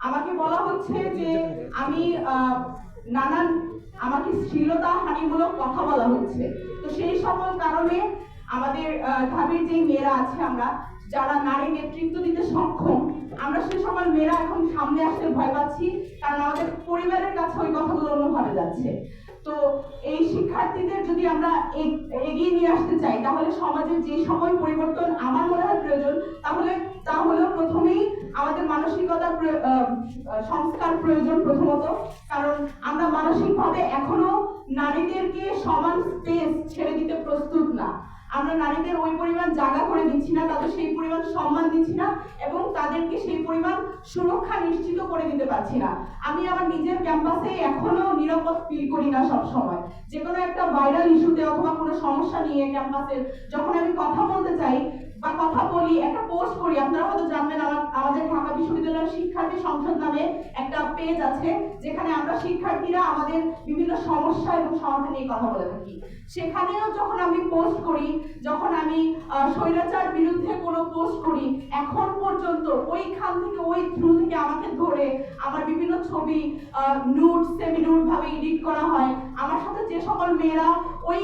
আমাকে বলা হচ্ছে যে আমি নানান, আমাকে শ্লীলতা, হানিমূলক কথা বলা হচ্ছে। তো সেই সকল কারণে আমাদের ঢাবির যে মেয়েরা আছে আমরা, যারা নারী নেতৃত্ব দিতে সক্ষম, আমরা সে সকল মেয়েরা এখন সামনে আসতে ভয় পাচ্ছি, কারণ আমাদের পরিবারের কাছে ওই কথাগুলো অন্যভাবে যাচ্ছে। তো এই শিক্ষার্থীদের যদি আমরা এগ- এগিয়ে নিয়ে আসতে চাই, তাহলে সমাজের যে সকল পরিবর্তন আমার মনে হয় প্রয়োজন, তাহলে, তা হলো প্রথমেই আমাদের মানসিকতার সংস্কার প্রয়োজন প্রথমত। কারণ আমরা মানসিকভাবে এখনও নারীদেরকে সমান স্পেস ছেড়ে দিতে প্রস্তুত না। আমরা নারীদের ওই পরিমাণ জায়গা করে দিচ্ছি না, তাদের সেই পরিমাণ সম্মান দিচ্ছি না এবং তাদেরকে সেই পরিমাণ সুরক্ষা নিশ্চিত করে দিতে পারছি না। আমি আমার নিজের ক্যাম্পাসে এখনও নিরাপদ ফিল করি না সব সময় যে কোনো একটা ভাইরাল ইস্যুতে অথবা কোনো সমস্যা নিয়ে ক্যাম্পাসের যখন আমি কথা বলতে চাই কথা বলি, একটা পোস্ট করি। আপনারা হয়তো জানবেন আমাদের ঢাকা বিশ্ববিদ্যালয়ের শিক্ষার্থী সংসদ নামে একটা পেজ আছে, যেখানে আমরা শিক্ষার্থীরা আমাদের বিভিন্ন সমস্যা এবং সমাধান নিয়ে কথা বলে থাকি। সেখানেও যখন আমি পোস্ট করি, যখন আমি স্বৈরাচার বিরুদ্ধে কোনো পোস্ট করি, এখন পর্যন্ত ওইখান থেকে, ওই থ্রু থেকে আমাকে ধরে আমার বিভিন্ন ছবি নুট সেমি নুট ভাবে এডিট করা হয়। আমার সাথে যে সকল মেয়েরা ওই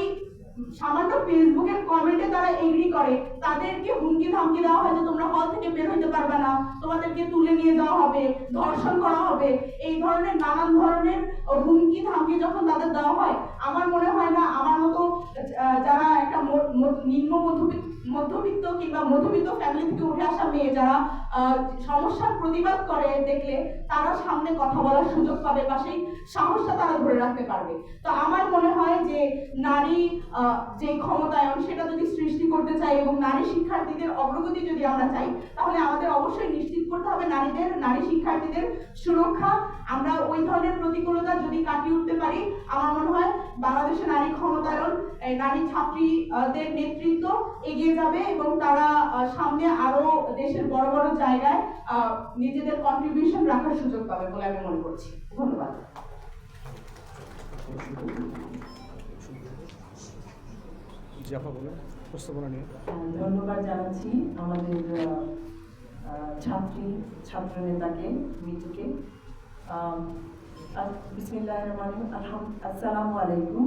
সামান্য ফেসবুকের কমেন্টে তারা এগ্রি করে, তাদেরকে হুমকি ধামকি দেওয়া হয় যে তোমরা হল থেকে বের হইতে পারবে না, তোমাদেরকে তুলে নিয়ে যাওয়া হবে, ধর্ষণ করা হবে। এই ধরনের নানান ধরনের হুমকি ধামকি যখন তাদের দেওয়া হয়, আমার মনে হয় না, আমার মতো যারা একটা নিম্ন মধ্যবিত্ত মধ্যবিত্ত কিংবা মধ্যবিত্ত ফ্যামিলি থেকে উঠে আসা মেয়ে যারা সমস্যার প্রতিবাদ করে দেখলে তারা সামনে কথা বলার সুযোগ পাবে বা সেই সাহসটা তারা ধরে রাখতে পারবে। তো আমার মনে হয় যে নারী যে ক্ষমতায়ন সেটা যদি সৃষ্টি করতে চাই এবং নারী শিক্ষার্থীদের অগ্রগতি যদি আমরা চাই, তাহলে আমাদের অবশ্যই নিশ্চিত করতে হবে নারীদের, নারী শিক্ষার্থীদের সুরক্ষা। আমরা ওই ধরনের প্রতিকূলতা যদি কাটিয়ে উঠতে পারি, আমার মনে হয় বাংলাদেশের নারী ক্ষমতায়ন নারী ছাত্রীদের নেতৃত্ব এগিয়ে যাবে এবং তারা সামনে আরও দেশের বড় বড় জায়গায় নিজেদের কন্ট্রিবিউশন রাখার সুযোগ পাবে বলে আমি মনে করছি। ধন্যবাদ। জাফা বলেন প্রস্তাবনা নিয়ে। ধন্যবাদ জানাচ্ছি আমাদের ছাত্রী ছাত্র নেতাকে মিতুকে। বিসমিল্লাহ রহমান আলহাম আসসালামু আলাইকুম।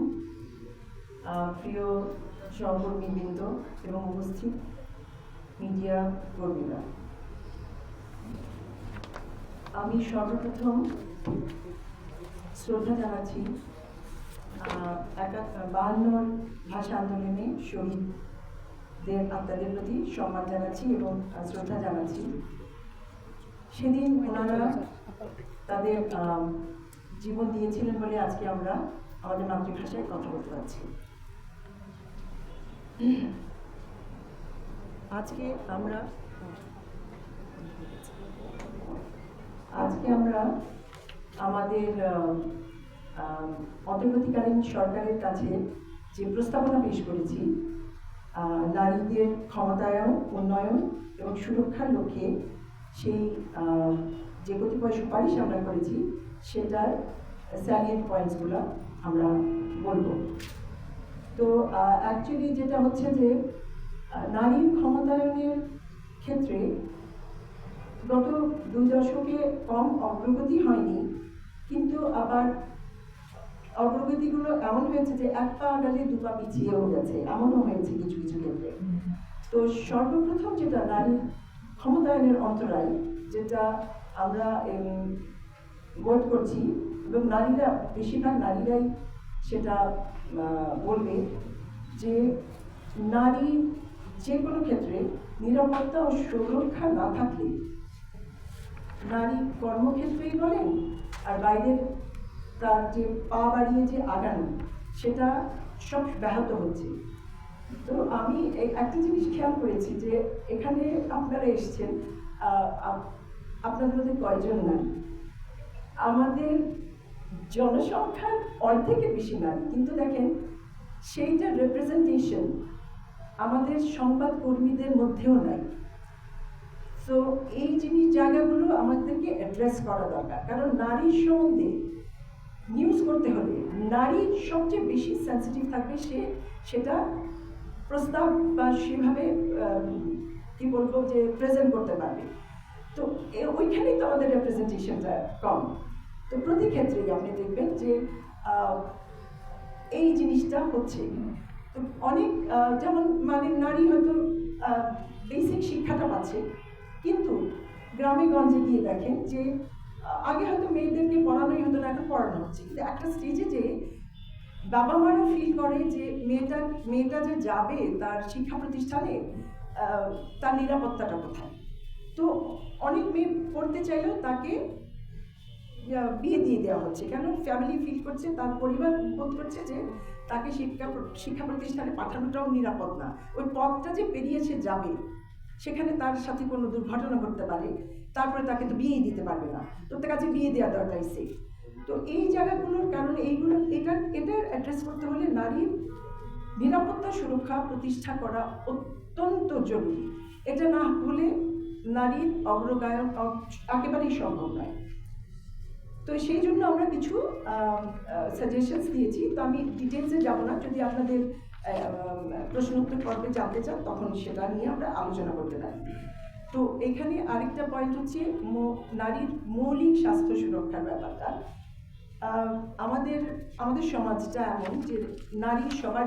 প্রিয় সহকর্মীবৃন্দ এবং উপস্থিত মিডিয়া কর্মীরা। আমি সর্বপ্রথম শ্রদ্ধা জানাচ্ছি বাহান্নর ভাষা আন্দোলনে শহীদদের, আত্মাদের প্রতি সম্মান জানাচ্ছি এবং শ্রদ্ধা জানাচ্ছি। সেদিন ওনারা তাদের জীবন দিয়েছিলেন বলে আজকে আমরা আমাদের মাতৃভাষায় কথা বলতে পারছি। আজকে আমরা আজকে আমরা আমাদের অন্তর্বর্তীকালীন সরকারের কাছে যে প্রস্তাবনা পেশ করেছি নারীদের ক্ষমতায়ন, উন্নয়ন এবং সুরক্ষার লক্ষ্যে সেই যে কতিপয় সুপারিশ আমরা করেছি, সেটার স্যালিয়েন্ট পয়েন্টসগুলো আমরা বলব। তো অ্যাকচুয়ালি যেটা হচ্ছে যে নারীর ক্ষমতায়নের ক্ষেত্রে গত দুই দশকে কম অগ্রগতি হয়নি, কিন্তু আবার অগ্রগতিগুলো এমন হয়েছে যে এক পা আগালে দু পা পিছিয়েও গেছে, এমনও হয়েছে কিছু কিছু ক্ষেত্রে। তো সর্বপ্রথম যেটা নারী ক্ষমতায়নের অন্তরায়, যেটা আমরা বোধ করছি, এবং নারীরা, বেশিরভাগ নারীরাই সেটা বলবে যে নারী যে কোনো ক্ষেত্রে নিরাপত্তা ও সুরক্ষা না থাকলে নারী কর্মক্ষেত্রেই বলেন, আর বাইরের তার যে পা বাড়িয়ে যে আগানো, সেটা সব ব্যাহত হচ্ছে। তো আমি একটা জিনিস খেয়াল করেছি যে এখানে আপনারা এসছেন আপনাদের মধ্যে কয়জন নারী? আমাদের জনসংখ্যার অর্ধেকের বেশি নারী, কিন্তু দেখেন সেইটা রিপ্রেজেন্টেশন আমাদের সংবাদ কর্মীদের মধ্যেও নাই। তো এই জিনিস জায়গাগুলো আমাদেরকে অ্যাড্রেস করা দরকার। কারণ নারীর সম্বন্ধে নিউজ করতে হলে নারী সবচেয়ে বেশি সেন্সিটিভ থাকবে সে, সেটা প্রস্তাব বা সেভাবে কি বলব যে প্রেজেন্ট করতে পারবে। তো ওইখানেই তো আমাদের রেপ্রেজেন্টেশনটা কম। তো প্রতি ক্ষেত্রেই আপনি দেখবেন যে এই জিনিসটা হচ্ছে। তো অনেক যেমন মানে নারী হয়তো বেসিক শিক্ষাটা পাচ্ছে কিন্তু গ্রামে গঞ্জে গিয়ে দেখেন যে আগে হয়তো মেয়েদেরকে পড়ানোই হতো না, এখন পড়ানো হচ্ছে। কিন্তু একটা স্টেজে যে বাবা মারা ফিল করে যে মেয়েটা মেয়েটা যে যাবে তার শিক্ষা প্রতিষ্ঠানে তার নিরাপত্তাটা কোথায়? তো অনেক মেয়ে পড়তে চাইলেও তাকে বিয়ে দিয়ে দেওয়া হচ্ছে। কেন? ফ্যামিলি ফিল করছে, তার পরিবার বোধ করছে যে তাকে শিক্ষা শিক্ষা প্রতিষ্ঠানে পাঠানোটাও নিরাপদ না। ওই পথটা যে পেরিয়ে সে যাবে সেখানে তার সাথে কোনো দুর্ঘটনা ঘটতে পারে, তারপরে তাকে তো বিয়ে দিতে পারবে না। তো তার কাছে বিয়ে দেওয়া দরকার সেফ তো এই জায়গাগুলোর কারণে এইগুলো এটা এটা অ্যাড্রেস করতে হলে নারীর নিরাপত্তা সুরক্ষা প্রতিষ্ঠা করা অত্যন্ত জরুরি। এটা না হলে নারীর অগ্রগায়ন একেবারেই সম্ভব নয়। তো সেই জন্য আমরা কিছু সাজেশনস দিয়েছি। তো আমি ডিটেলসে যাব না। যদি আপনাদের প্রশ্ন উত্তর পর্বে জানতে চান তখন সেটা নিয়ে আমরা আলোচনা করতে পারি। তো এখানে আরেকটা পয়েন্ট হচ্ছে নারীর মৌলিক স্বাস্থ্য সুরক্ষার ব্যাপারটা। আমাদের আমাদের সমাজটা এমন যে নারী সবার